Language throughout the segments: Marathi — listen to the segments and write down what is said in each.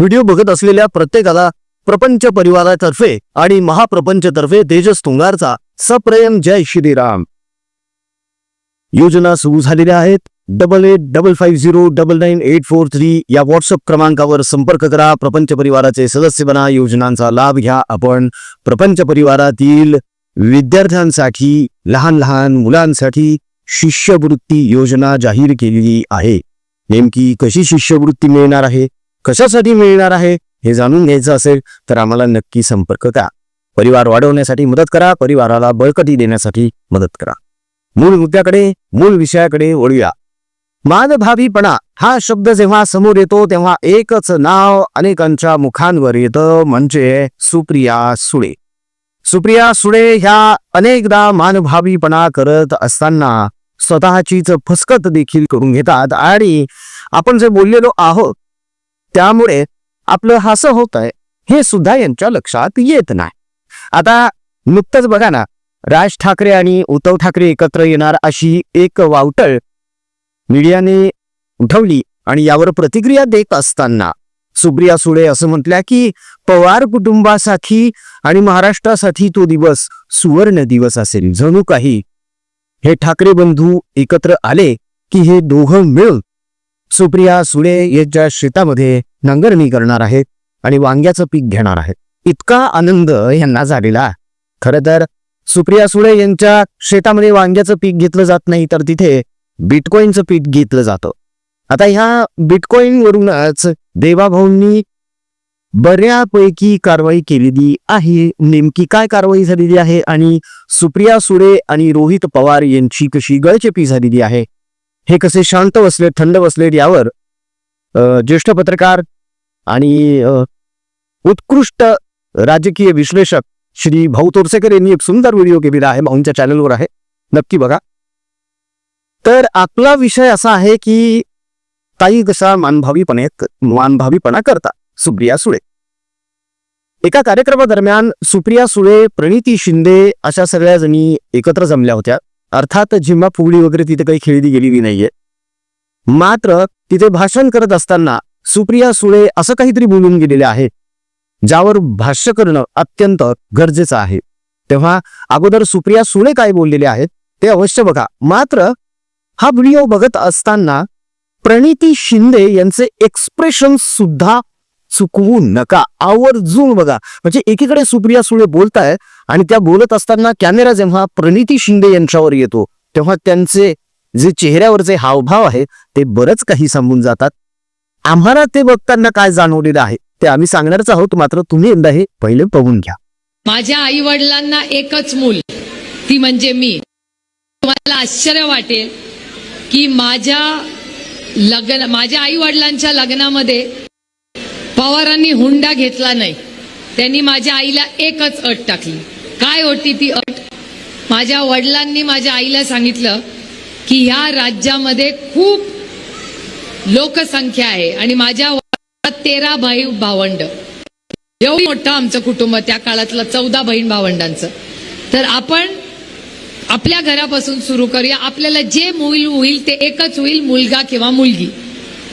व्हिडिओ बघत असलेल्या प्रत्येकाला प्रपंच परिवारातर्फे आणि महाप्रपंचतर्फे तेजस तुंगारचा सप्रेम जय श्रीराम. योजना सुरू झालेल्या आहेत. Double eight double five zero double nine eight four three या व्हॉट्सअप क्रमांकावर संपर्क करा. प्रपंच परिवाराचे सदस्य बना. योजनांचा लाभ घ्या. आपण प्रपंच परिवारातील विद्यार्थ्यांसाठी लहान लहान मुलांसाठी शिष्यवृत्ती योजना जाहीर केलेली आहे. नेमकी कशी शिष्यवृत्ती मिळणार आहे? कशासाठी मिळणार आहे हे जाणून घ्यायचं असेल तर आम्हाला नक्की संपर्क करा. परिवार वाढवण्यासाठी मदत करा परिवाराला बळकटी देण्यासाठी मदत करा. मूळ मुद्द्याकडे मूळ विषयाकडे वळूया. मानभावीपणा हा शब्द जेव्हा समोर येतो तेव्हा एकच नाव अनेकांच्या मुखांवर येतं म्हणजे सुप्रिया सुळे. सुप्रिया सुळे ह्या अनेकदा मानभावीपणा करत असताना स्वतःचीच फसकत देखील करून घेतात. आणि आपण जे बोललेलो आहोत त्यामुळे आपलं हसं होत आहे हे सुद्धा यांच्या लक्षात येत नाही. आता नुकतंच बघा ना राज ठाकरे आणि उद्धव ठाकरे एकत्र येणार अशी एक वावटळ मीडियाने उठवली आणि यावर प्रतिक्रिया देत असताना सुप्रिया सुळे असं म्हटल्या की पवार कुटुंबासाठी आणि महाराष्ट्रासाठी तो दिवस सुवर्ण दिवस असेल. जणू काही हे ठाकरे बंधू एकत्र आले की हे दोघं मिळून सुप्रिया सुळे यांच्या शेतामध्ये नांगरणी करणार आहेत आणि वांग्याचं पीक घेणार आहेत. इतका आनंद यांना झालेला खर तर सुप्रिया सुळे यांच्या शेतामध्ये वांग्याचं पीक घेतलं जात नाही तर तिथे बिटकॉईनचं पीक घेतलं जातं. आता ह्या बिटकॉईन वरूनच देवाभाऊंनी बऱ्यापैकी कारवाई केलेली आहे. नेमकी काय कारवाई झालेली आहे आणि सुप्रिया सुळे आणि रोहित पवार यांची कशी गळचेपी झालेली आहे हे कसे शांत बसलेत थंड बसलेत यावर ज्येष्ठ पत्रकार आणि उत्कृष्ट राजकीय विश्लेषक श्री भाऊ तोरसेकर यांनी एक सुंदर व्हिडिओ केलेला आहे भाऊंच्या चॅनलवर आहे. नक्की बघा. तर आपला विषय असा आहे की ताई कसा मानभावीपणे मानभावीपणा करता सुप्रिया सुळे. एका कार्यक्रमादरम्यान सुप्रिया सुळे प्रणिती शिंदे अशा सगळ्या जणी एकत्र जमल्या होत्या. अर्थात जिम्मा फुगडी वगैरे तिथे काही खेळली गेलेली नाहीये. मात्र तिथे भाषण करत असताना सुप्रिया सुळे असं काहीतरी बोलून गेलेले आहे ज्यावर भाष्य करणं अत्यंत गरजेचं आहे. तेव्हा अगोदर सुप्रिया सुळे काय बोललेले आहेत ते अवश्य बघा. मात्र हा व्हिडिओ बघत असताना प्रणिती शिंदे यांचे एक्सप्रेशन सुद्धा चुकवू नका. आवर्जून बघा. म्हणजे एकीकडे सुप्रिया सुळे बोलताय आणि त्या बोलत असताना कॅमेरा जेव्हा प्रणिती शिंदे यांच्यावर येतो तेव्हा त्यांचे जे चेहऱ्यावरचे हावभाव आहे ते बरंच काही सांगून जातात. आम्हाला ते बघताना काय जाणवलेलं आहे ते आम्ही सांगणारच आहोत मात्र तुम्ही एकदा हे पहिले बघून घ्या. माझ्या आई वडिलांना एकच मूल ती म्हणजे मी. तुम्हाला आश्चर्य वाटेल की माझ्या लग्न माझ्या आई वडिलांच्या लग्नामध्ये पवारांनी हुंडा घेतला नाही. त्यांनी माझ्या आईला एकच अट टाकली. काय होती ती अट? माझ्या वडिलांनी माझ्या आईला सांगितलं की ह्या राज्यामध्ये खूप लोकसंख्या आहे आणि माझ्या तेरा भाई भावंड. एवढी मोठं आमचं कुटुंब त्या काळातलं चौदा बहीण भावंडांचं. तर आपण आपल्या घरापासून सुरू करूया. आपल्याला जे मूल होईल ते एकच होईल मुलगा किंवा मुलगी.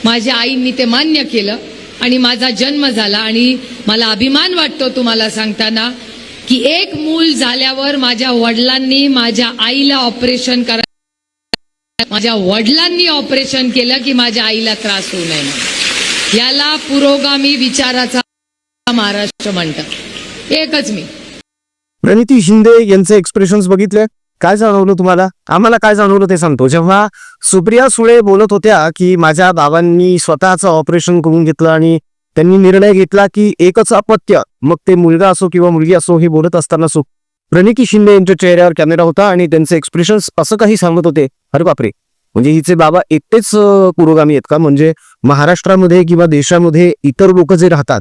माझ्या आईंनी ते मान्य केलं. आणि माझा जन्म झाला आणि मला अभिमान वाटतो तुम्हाला सांगताना की एक मूल झाल्यावर माझ्या वडिलांनी माझ्या आईला ऑपरेशन करा माझ्या वडिलांनी ऑपरेशन केलं की माझ्या आईला त्रास होऊ नये याला पुरोगामी विचाराचा महाराष्ट्र म्हणतात. एकच मी. प्रणिती शिंदे यांचे एक्सप्रेशन्स बघितले. काय जाणवलं तुम्हाला? आम्हाला काय जाणवलं ते सांगतो. जेव्हा सुप्रिया सुळे बोलत होत्या की माझ्या बाबांनी स्वतःचं ऑपरेशन करून घेतलं आणि त्यांनी निर्णय घेतला की एकच अपत्य मग ते मुलगा असो किंवा मुलगी असो हे बोलत असताना सु प्रणिती शिंदे यांच्या चेहऱ्यावर कॅमेरा होता आणि त्यांचे एक्सप्रेशन्स असं काही सांगत होते. अरे बापरे! म्हणजे हिचे बाबा एकटेच पुरोगामी आहेत का? म्हणजे महाराष्ट्रामध्ये किंवा देशामध्ये इतर लोक जे राहतात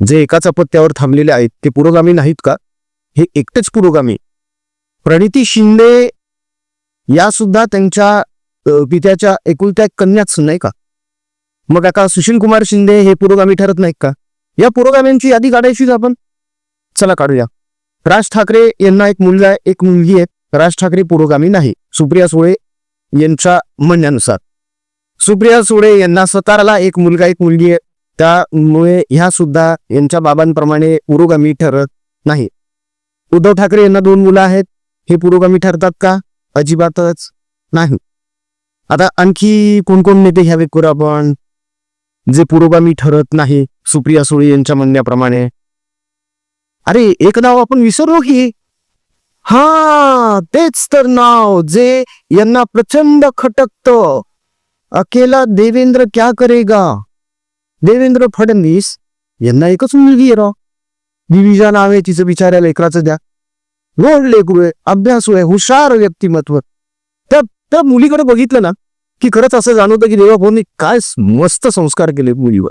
जे एकाच अपत्यावर थांबलेले आहेत ते पुरोगामी नाहीत का? हे एकटेच पुरोगामी. प्रणिती शिंदे या सुद्धा त्यांच्या पित्याच्या एकुलत्या एक कन्याच नाही का? मग आता सुशील कुमार शिंदे हे पुरोगामी ठरत नाहीत का? या पुरोगाम्यांची यादी काढायचीच आपण? चला काढूया. राज ठाकरे यांना एक मुलगा एक मुलगी आहे राज ठाकरे पुरोगामी नाही. सुप्रिया सुळे यांच्या म्हणण्यानुसार. सुप्रिया सुळे यांना सताराला एक मुलगा एक मुलगी आहे. त्यामुळे ह्या सुद्धा यांच्या बाबांप्रमाणे पुरोगामी ठरत नाही. उद्धव ठाकरे यांना दोन मुलं आहेत. हे पुरोगामी ठरतात का? अजिबातच नाही. आता आणखी कोण कोण नेते घ्यावे करू आपण जे पुरोगामी ठरत नाही सुप्रिया सुळे यांच्या म्हणण्याप्रमाणे? अरे एक नाव आपण विसरलो की? हा तेच तर नाव जे यांना प्रचंड खटकत. अकेला देवेंद्र क्या करेगा? देवेंद्र फडणवीस यांना एकच मुलगी आहे राव दिविजा नाव आहे तिचं बिचाऱ्या एकराचं द्या. गोड लेकरू आहे अभ्यासू आहे हुशार व्यक्तिमत्व. त्या त्या मुलीकडे बघितलं ना की खरंच असं जाणवतं की देवाभाऊनी काय मस्त संस्कार केले मुलीवर.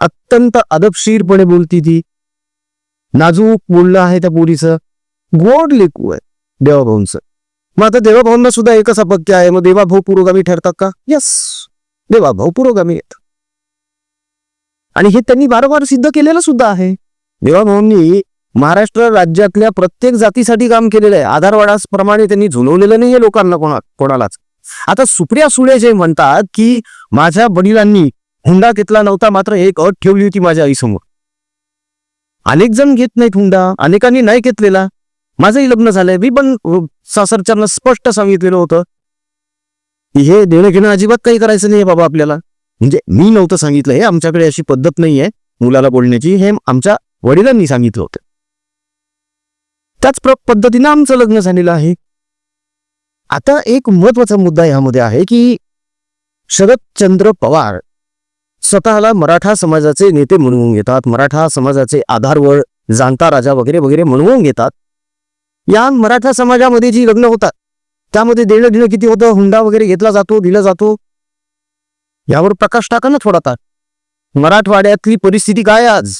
अत्यंत अदबशीरपणे बोलती ती. नाजूक बोललं आहे त्या पोरीचं. गोड लेकू आहे देवाभाऊंचं मग आता देवाभाऊंना सुद्धा एकच अपत्य आहे. मग देवाभाऊ पुरोगामी ठरतात का? यस देवाभाऊ पुरोगामी आहेत आणि हे त्यांनी वारंवार सिद्ध केलेलं सुद्धा आहे. देवाभाऊंनी महाराष्ट्र राज्यातल्या प्रत्येक जातीसाठी काम केलेलं आहे. आधारवाडास प्रमाणे त्यांनी झुलवलेलं नाहीये लोकांना कोणा कोणालाच. आता सुप्रिया सुळे जे म्हणतात की माझ्या वडिलांनी हुंडा घेतला नव्हता मात्र एक अट ठेवली होती माझ्या आईसमोर. अनेक जण घेत नाहीत हुंडा अनेकांनी नाही घेतलेला. माझंही लग्न झालंय. मी पण सासरच्यांना स्पष्ट सांगितलेलं होतं. की हे देणं घेणं अजिबात काही करायचं नाही बाबा आपल्याला. म्हणजे मी नव्हतं सांगितलं. हे आमच्याकडे अशी पद्धत नाही आहे मुलाला बोलण्याची. हे आमच्या वडिलांनी सांगितलं होतं. त्याच प्र- पद्धतीनं आमचं लग्न झालेलं आहे. आता एक महत्त्वाचा मुद्दा यामध्ये आहे की शरदचंद्र पवार स्वतःला मराठा समाजाचे नेते म्हणवून घेतात मराठा समाजाचे आधारवळ जाणता राजा वगैरे वगैरे म्हणवून घेतात. या मराठा समाजामध्ये जी लग्न होतात त्यामध्ये देणं घेणं किती होतं? हुंडा वगैरे घेतला जातो दिला जातो. यावर प्रकाश टाका ना थोडा मराठवाड्यातली परिस्थिती काय आज?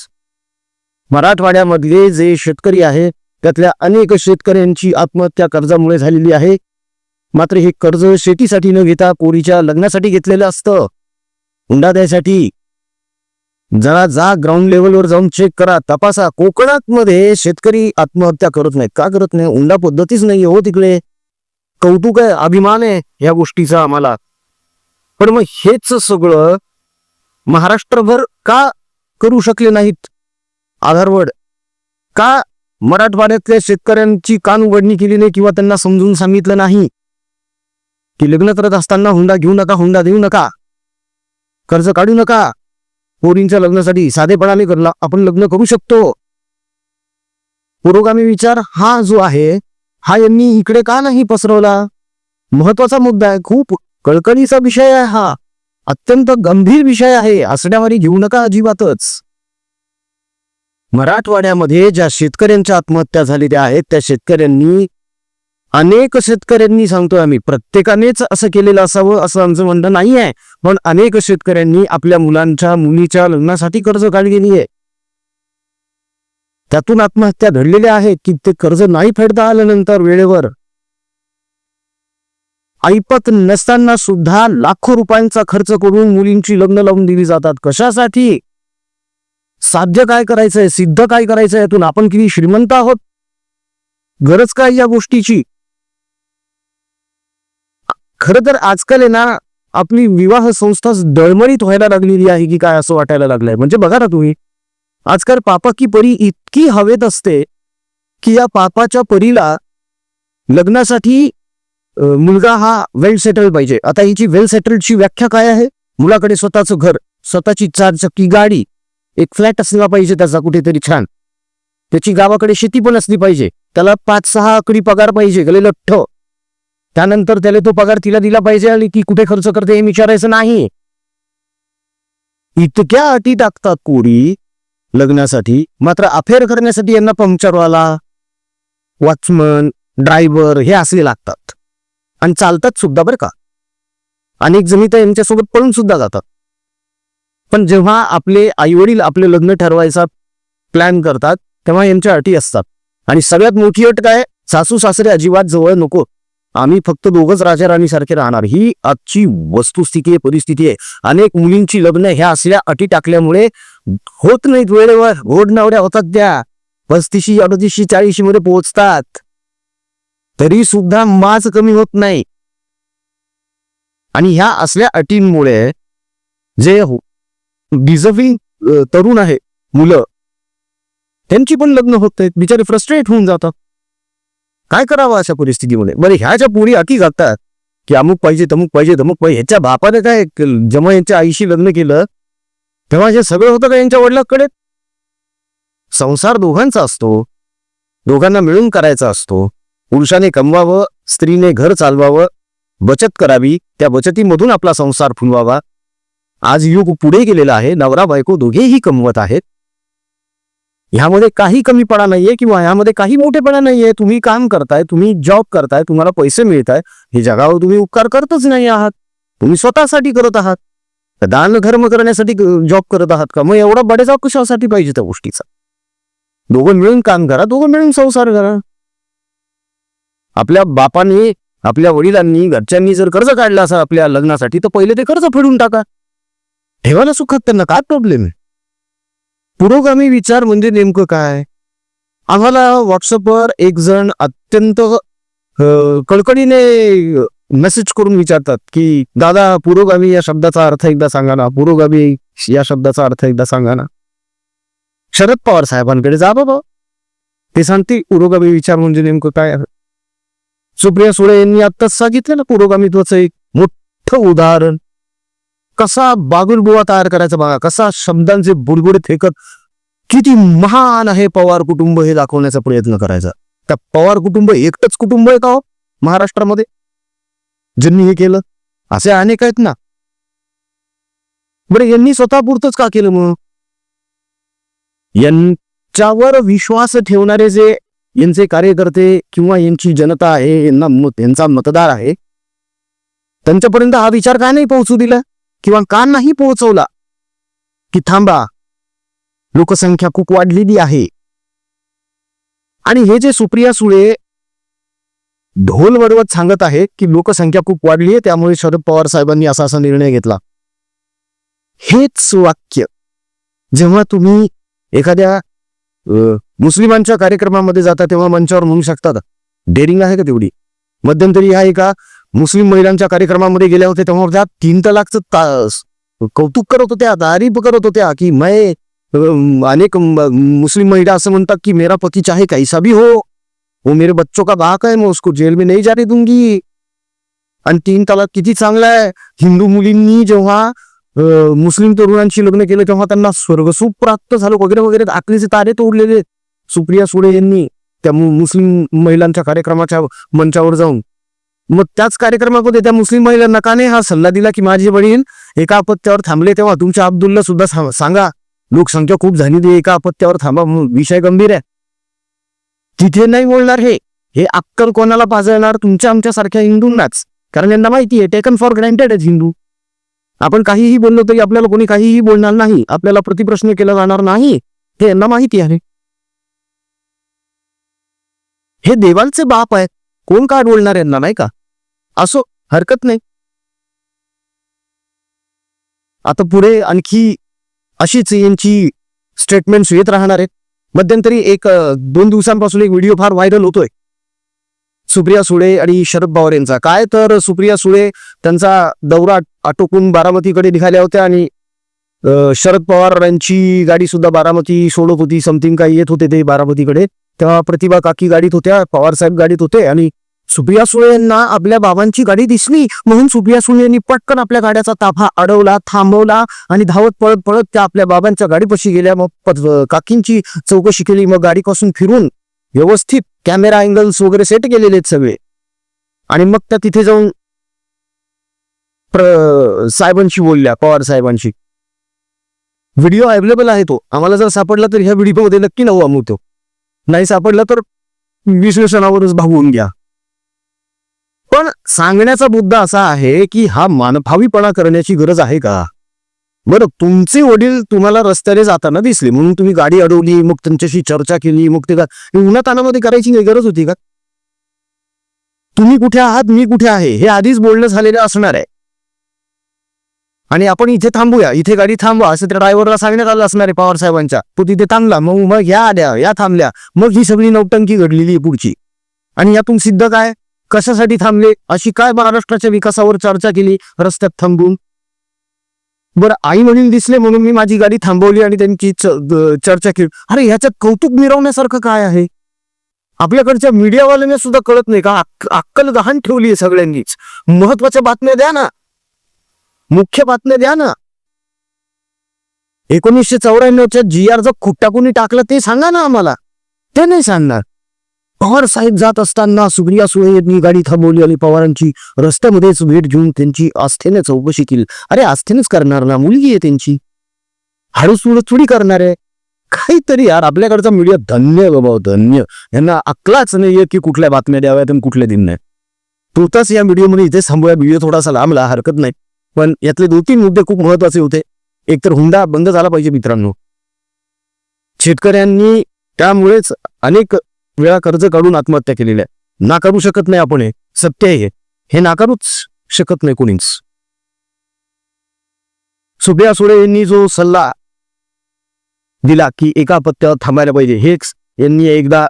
मराठवाड्यामधले जे शेतकरी आहे त्यातल्या अनेक शेतकऱ्यांची आत्महत्या कर्जामुळे झालेली आहे. मात्र हे कर्ज शेतीसाठी न घेता पोरीच्या लग्नासाठी घेतलेलं असतं. हुंडा द्यायसाठी. जरा जा ग्राउंड लेवलवर जाऊन चेक करा तपासा. कोकणात मध्ये शेतकरी आत्महत्या करत नाहीत. का करत नाही? हुंडा पद्धतीच नाही हो तिकडे. कौतुक आहे अभिमान आहे या गोष्टीचा आम्हाला. पण मग हेच सगळं महाराष्ट्रभर का करू शकले नाहीत? आधारवड. का मराठवाड्यातल्या शेतकऱ्यांची कान उघडणी केली नाही किंवा त्यांना समजून सांगितलं नाही. की लग्न करत असताना हुंडा घेऊ नका हुंडा देऊ नका. कर्ज काढू नका. पोरींच्या लग्नासाठी साधेपणाने करला आपण लग्न करू शकतो. पुरोगामी विचार हा जो आहे हा यांनी इकडे का नाही पसरवला? महत्त्वाचा मुद्दा आहे खूप कळकळीचा विषय आहे हा. अत्यंत गंभीर विषय आहे हसण्यावारी घेऊ नका अजिबातच. मराठवाड्यामध्ये ज्या शेतकऱ्यांच्या आत्महत्या झालेल्या आहेत त्या शेतकऱ्यांनी अनेक शेतकऱ्यांनी सांगतोय आम्ही प्रत्येकानेच असं केलेलं असावं असं आमचं म्हणणं नाही आहे पण अनेक शेतकऱ्यांनी आपल्या मुलांच्या मुलीच्या लग्नासाठी कर्ज काढलेली आहे. त्यातून आत्महत्या घडलेल्या आहेत की ते कर्ज नाही फेडता आल्यानंतर वेळेवर? ऐपत नसताना सुद्धा लाखो रुपयांचा खर्च करून मुलींची लग्न लावून दिली जातात. कशासाठी? साध्य काय करायचंय सिद्ध काय करायचं यातून आपण किती श्रीमंत आहोत? गरज काय या गोष्टीची? खर तर आजकाल आहे ना आपली विवाह संस्था डळमळीत व्हायला लागलेली आहे की काय असं वाटायला लागलंय. म्हणजे बघा ना तुम्ही आजकाल पापा की परी इतकी हवेत असते की या पापाच्या परीला लग्नासाठी मुलगा हा वेल सेटल पाहिजे. आता हिची वेल सेटलची व्याख्या काय आहे? मुलाकडे स्वतःचं घर स्वतःची चारचक्की गाडी एक फ्लॅट असला पाहिजे त्याचा कुठेतरी छान. त्याची गावाकडे शेती पण असली पाहिजे. त्याला पाच सहा आकडी पगार पाहिजे गले लठ्ठ. त्यानंतर त्याला तो पगार तिला दिला पाहिजे आणि ती कुठे खर्च करते हे विचारायचं नाही. इतक्या अटी टाकतात कोडी लग्नासाठी. मात्र अफेअर करण्यासाठी यांना पंक्चरवाला वॉचमन ड्रायव्हर हे असले लागतात. आणि चालतात सुद्धा बरं का. अनेक जणी तर यांच्यासोबत पळून सुद्धा जातात. पण जेव्हा आपले आईवडील आपले लग्न ठरवायचा प्लॅन करतात तेव्हा यांच्या अटी असतात. आणि सगळ्यात मोठी अट काय? सासू सासरे अजिबात जवळ नको. आम्ही फक्त दोघच राजा राणीसारखे राहणार. ही आजची वस्तुस्थिती आहे परिस्थिती आहे. अनेक मुलींची लग्न ह्या असल्या अटी टाकल्यामुळे होत नाहीत. वेळेवर घोडनावड्या होतात त्या. पस्तीशी अडतीसशी चाळीशी मध्ये पोहोचतात. तरी सुद्धा माज कमी होत नाही. आणि ह्या असल्या अटींमुळे जे हो डिझर्विंग तरुण आहे मुलं. त्यांची पण लग्न होत आहेत. बिचारे फ्रस्ट्रेट होऊन जातात. काय करावं अशा परिस्थितीमध्ये? बरं ह्या ज्या पोरी अटी घालतात की अमुक पाहिजे तमुक पाहिजे तमुक पाहिजे. ह्याच्या बापाने काय जेव्हा यांच्या आईशी लग्न केलं? तेव्हा हे सगळं होतं का यांच्या वडिलांकडे? संसार दोघांचा असतो. दोघांना मिळून करायचा असतो. पुरुषाने कमवावं स्त्रीने घर चालवावं. बचत करावी. त्या बचतीमधून आपला संसार फुलवावा. आज युग पुढे गेलेला आहे. नवरा बायको दोघेही कमवत आहेत. ह्यामध्ये काही कमीपणा नाहीये किंवा ह्यामध्ये काही मोठेपणा नाहीये. तुम्ही काम करताय तुम्ही जॉब करताय तुम्हाला पैसे मिळत आहे हे जगावर तुम्ही उपकार करतच नाही आहात. तुम्ही स्वतःसाठी करत आहात. दान धर्म करण्यासाठी जॉब करत आहात का? मग एवढा बडेजाव कशासाठी पाहिजे त्या गोष्टीचा? दोघं मिळून काम करा दोघं मिळून संसार करा. आपल्या बापाने आपल्या वडिलांनी घरच्यांनी जर कर्ज काढलं असं आपल्या लग्नासाठी तर पहिले ते कर्ज फेडून टाका. ठेवा सुखात त्यांना काय प्रॉब्लेम आहे? पुरोगामी विचार म्हणजे नेमकं काय? आम्हाला व्हॉट्सअपवर एक जण अत्यंत कळकळीने मेसेज करून विचारतात की दादा पुरोगामी या शब्दाचा अर्थ एकदा सांगा ना. पुरोगामी या शब्दाचा अर्थ एकदा सांगा ना. शरद पवार साहेबांकडे जा बाबा. ते सांगते पुरोगामी विचार म्हणजे नेमकं काय? सुप्रिया सुळे यांनी आत्ताच सांगितलं ना पुरोगामित्वाचं एक मोठं उदाहरण. कसा बागुलबुवा तयार करायचा बघा कसा शब्दांचे बुडबुडे फेकत किती महान आहे पवार कुटुंब हे दाखवण्याचा प्रयत्न करायचा. त्या पवार कुटुंब एकटंच कुटुंब आहे का हो महाराष्ट्रामध्ये? ज्यांनी हे केलं असे अनेक आहेत ना. बरं यांनी स्वतः पुरतच का केलं मग? यांच्यावर विश्वास ठेवणारे जे यांचे कार्यकर्ते किंवा यांची जनता आहे यांना मत- यांचा मतदार आहे त्यांच्यापर्यंत हा विचार का नाही पोहोचू दिला? किंवा का नाही पोहोचवला? की थांबा लोकसंख्या खूप वाढलेली आहे. आणि हे जे सुप्रिया सुळे ढोल वडवत सांगत आहे की लोकसंख्या खूप वाढली आहे त्यामुळे शरद पवार साहेबांनी असा असा निर्णय घेतला. हेच वाक्य. जेव्हा तुम्ही एखाद्या मुस्लिमांच्या कार्यक्रमामध्ये जाता तेव्हा मंचावर म्हणू शकतात का डेअरिंग आहे का तेवढी? मध्यंतरी आहे का मुस्लिम महिलांच्या कार्यक्रमामध्ये गेल्या होत्या तेव्हा त्या तीन तलाकचं कौतुक करत होत्या तारीफ करत होत्या की मै अनेक मुस्लिम महिला असं म्हणतात की मेरा पती चाहे कैसा भी हो वो मेरे बच्चों का बाक है मैं उसको जेल में नहीं जाने दूंगी। आणि तीन तलाक किती चांगला आहे. हिंदू मुलींनी जेव्हा मुस्लिम तरुणांशी लग्न केलं तेव्हा त्यांना स्वर्गसुख प्राप्त झालं वगैरे वगैरे आखरीचे तारे तोडलेले. सुप्रिया सुळे यांनी त्या मुस्लिम महिलांच्या कार्यक्रमाच्या मंचावर जाऊन मग त्याच कार्यक्रमामध्ये त्या मुस्लिम महिलांना का नाही हा सल्ला दिला की माझे वडील एका अपत्यावर थांबले तेव्हा तुमच्या अब्दुलला सुद्धा सांगा. लोकसंख्या खूप झाली ती एका अपत्यावर थांबा म्हणून. विषय गंभीर आहे. तिथे नाही बोलणार हे. हे अक्कल कोणाला पाजळणार? तुमच्या आमच्यासारख्या हिंदूंनाच. कारण यांना माहिती आहे टेकन फॉर ग्रँटेड आहेत हिंदू. आपण काहीही बोललो तरी आपल्याला कोणी काहीही बोलणार नाही. आपल्याला प्रतिप्रश्न केला जाणार नाही. हे यांना माहिती आहे. हे देवांचे बाप आहेत. कोण काय बोलणार यांना नाही का? असो हरकत नाही. आता पुढे आणखी अशीच यांची स्टेटमेंट्स येत राहणार आहेत. मध्यंतरी एक दोन दिवसांपासून एक व्हिडिओ फार व्हायरल होतोय. सुप्रिया सुळे आणि शरद पवार यांचा. काय तर सुप्रिया सुळे त्यांचा दौरा आटोपून बारामतीकडे निघाल्या होत्या आणि शरद पवार यांची गाडी सुद्धा बारामती सोडत होती. समथिंग काही येत होते ते बारामतीकडे. तेव्हा प्रतिभा काकी गाडीत होत्या पवार साहेब गाडीत होते आणि सुप्रिया सुळे यांना आपल्या बाबांची गाडी दिसली. म्हणून सुप्रिया सुळे यांनी पटकन आपल्या गाड्याचा ताफा अडवला थांबवला आणि धावत पळत पळत त्या आपल्या बाबांच्या गाडीपाशी गेल्या. मग काकींची चौकशी केली. मग गाडीपासून फिरून व्यवस्थित कॅमेरा अँगल्स वगैरे सेट केलेले आहेत सगळे. आणि मग त्या तिथे जाऊन प्र- साहेबांशी बोलल्या पवार साहेबांशी. व्हिडिओ अवेलेबल आहे तो. आम्हाला जर सापडला तर ह्या व्हिडिओमध्ये नक्की नऊ आम्ही तो नाही सापडलं तर विश्लेषणावरच भागवून घ्या. पण सांगण्याचा मुद्दा असा आहे की हा मानभावीपणा करण्याची गरज आहे का? बरं तुमचे वडील तुम्हाला रस्त्याने जाताना दिसले म्हणून तुम्ही गाडी अडवली मग त्यांच्याशी चर्चा केली मग ते का उन्हातानामध्ये करायची काही गरज होती का? तुम्ही कुठे आहात मी कुठे आहे हे आधीच बोलणं झालेलं असणार आहे. आणि आपण इथे थांबूया. इथे गाडी थांबवा असं त्या ड्रायव्हरला सांगण्यात आलं असणार आहे पवार साहेबांच्या. तो तिथे थांबला. मग मग ह्या आल्या या थांबल्या. मग ही सगळी नौटंकी घडलेली आहे पुढची. आणि यातून सिद्ध काय? कशासाठी थांबले? अशी काय महाराष्ट्राच्या विकासावर चर्चा केली? रस्त्यात थांबून. बरं आई वडील दिसले म्हणून मी माझी गाडी थांबवली आणि त्यांची चर्चा केली. अरे ह्याच्यात कौतुक मिरवण्यासारखं काय आहे? आपल्याकडच्या मीडियावाल्यांना सुद्धा कळत नाही का? अक्कल गहाण ठेवली आहे सगळ्यांनीच. महत्त्वाच्या बातम्या द्या ना. मुख्य बातम्या द्या ना. एकोणीसशे चौऱ्याण्णवच्या जी आरचा खुट्टा कोणी टाकला ते सांगा ना आम्हाला. ते नाही सांगणार. पवार साहेब जात असताना सुप्रिया सुळे यांनी गाडी थांबवली आणि पवारांची रस्त्यामध्येच भेट घेऊन त्यांची आस्थेने चौकशी केली. अरे आस्थेनेच करणार ना? मुलगी आहे त्यांची. हळूच थोडी करणार आहे. काहीतरी यार आपल्याकडचा मीडिया धन्य बाबा धन्य. यांना अक्लाच नाहीये की कुठल्या बातम्या द्याव्यात आणि कुठल्या दिन नाही तोताच या व्हिडिओमध्ये इथे थांबूया. व्हिडिओ थोडासा लांबला हरकत नाही. पण यातले दोन तीन मुद्दे खूप महत्त्वाचे होते. एकतर हुंडा बंद झाला पाहिजे मित्रांनो. शेतकऱ्यांनी त्यामुळेच अनेक वेळा कर्ज काढून आत्महत्या केलेल्या नाकारू शकत नाही आपण हे. सत्य आहे हे. हे नाकारूच शकत नाही कोणीच. सुप्रिया सुळे यांनी जो सल्ला दिला की एका पत्त्यावर थांबायला पाहिजे हेच यांनी एकदा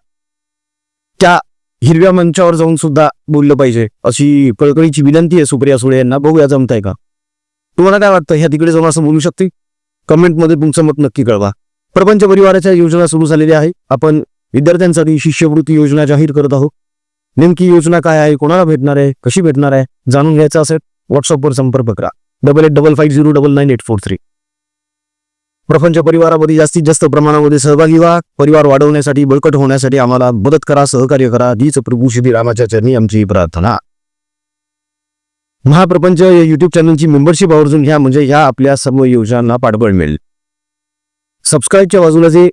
त्या हिरव्या मंचावर जाऊन सुद्धा बोललं पाहिजे. अशी कळकळीची विनंती आहे सुप्रिया सुळे यांना. बघूया जमताय का? तुम्हाला काय वाटतं? ह्या तिकडे जाऊन असं बोलू शकते कमेंटमध्ये तुमचं मत नक्की कळवा. प्रपंच परिवाराच्या योजना सुरू झालेल्या आहे. आपण विद्यार्थ्यांसाठी शिष्यवृत्ती योजना जाहीर करत आहोत. नेमकी योजना काय आहे? कोणाला भेटणार आहे? कशी भेटणार आहे? जाणून घ्यायचं असेल व्हॉट्सअपवर संपर्क करा. Double eight double five zero double nine eight four three प्रपंच परिवारामध्ये जास्तीत जास्त प्रमाणामध्ये सहभागी व्हा. परिवार वाढवण्यासाठी बळकट होण्यासाठी आम्हाला मदत करा सहकार्य करा. हीच प्रभू श्री रामाच्या चरणी आमची प्रार्थना. महाप्रपंच या युट्यूब चॅनलची मेंबरशिप आवर्जून घ्या म्हणजे ह्या आपल्या सर्व योजनांना पाठबळ मिळेल. सबस्क्राईबच्या बाजूला जे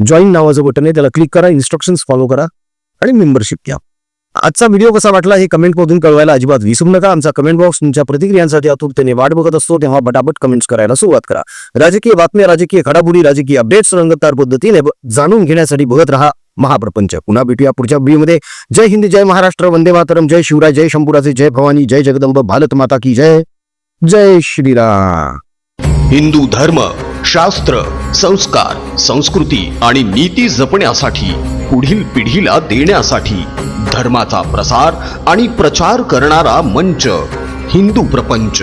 जॉईन नावाचं बटन आहे त्याला क्लिक करा इन्स्ट्रक्शन्स फॉलो करा आणि मेंबरशिप घ्या. आजचा व्हिडिओ कसा वाटला हे कमेंटमधून कळवायला अजिबात विसरू नका. आमचा कमेंट बॉक्स तुमच्या प्रतिक्रियांसाठी आतुरतेने वाट बघत असतो तेव्हा बटाबट कमेंट्स करायला सुरुवात करा. राजकीय बातम्या राजकीय घडामोडी राजकीय अपडेट्स रंगतदार पद्धतीने जाणून घेण्यासाठी बघत राहा. महाप्रपंच. पुन्हा भेटूया पुढच्या व्हिडिओमध्ये जय हिंद जय महाराष्ट्र वंदे मातरम जय शिवराय जय शंभुराजे जय भवानी जय जगदंब भारत माता की जय. जय श्रीराम. हिंदू धर्म शास्त्र संस्कार संस्कृती आणि नीती जपण्यासाठी पुढील पिढीला देण्यासाठी धर्माचा प्रसार आणि प्रचार करणारा मंच हिंदू प्रपंच.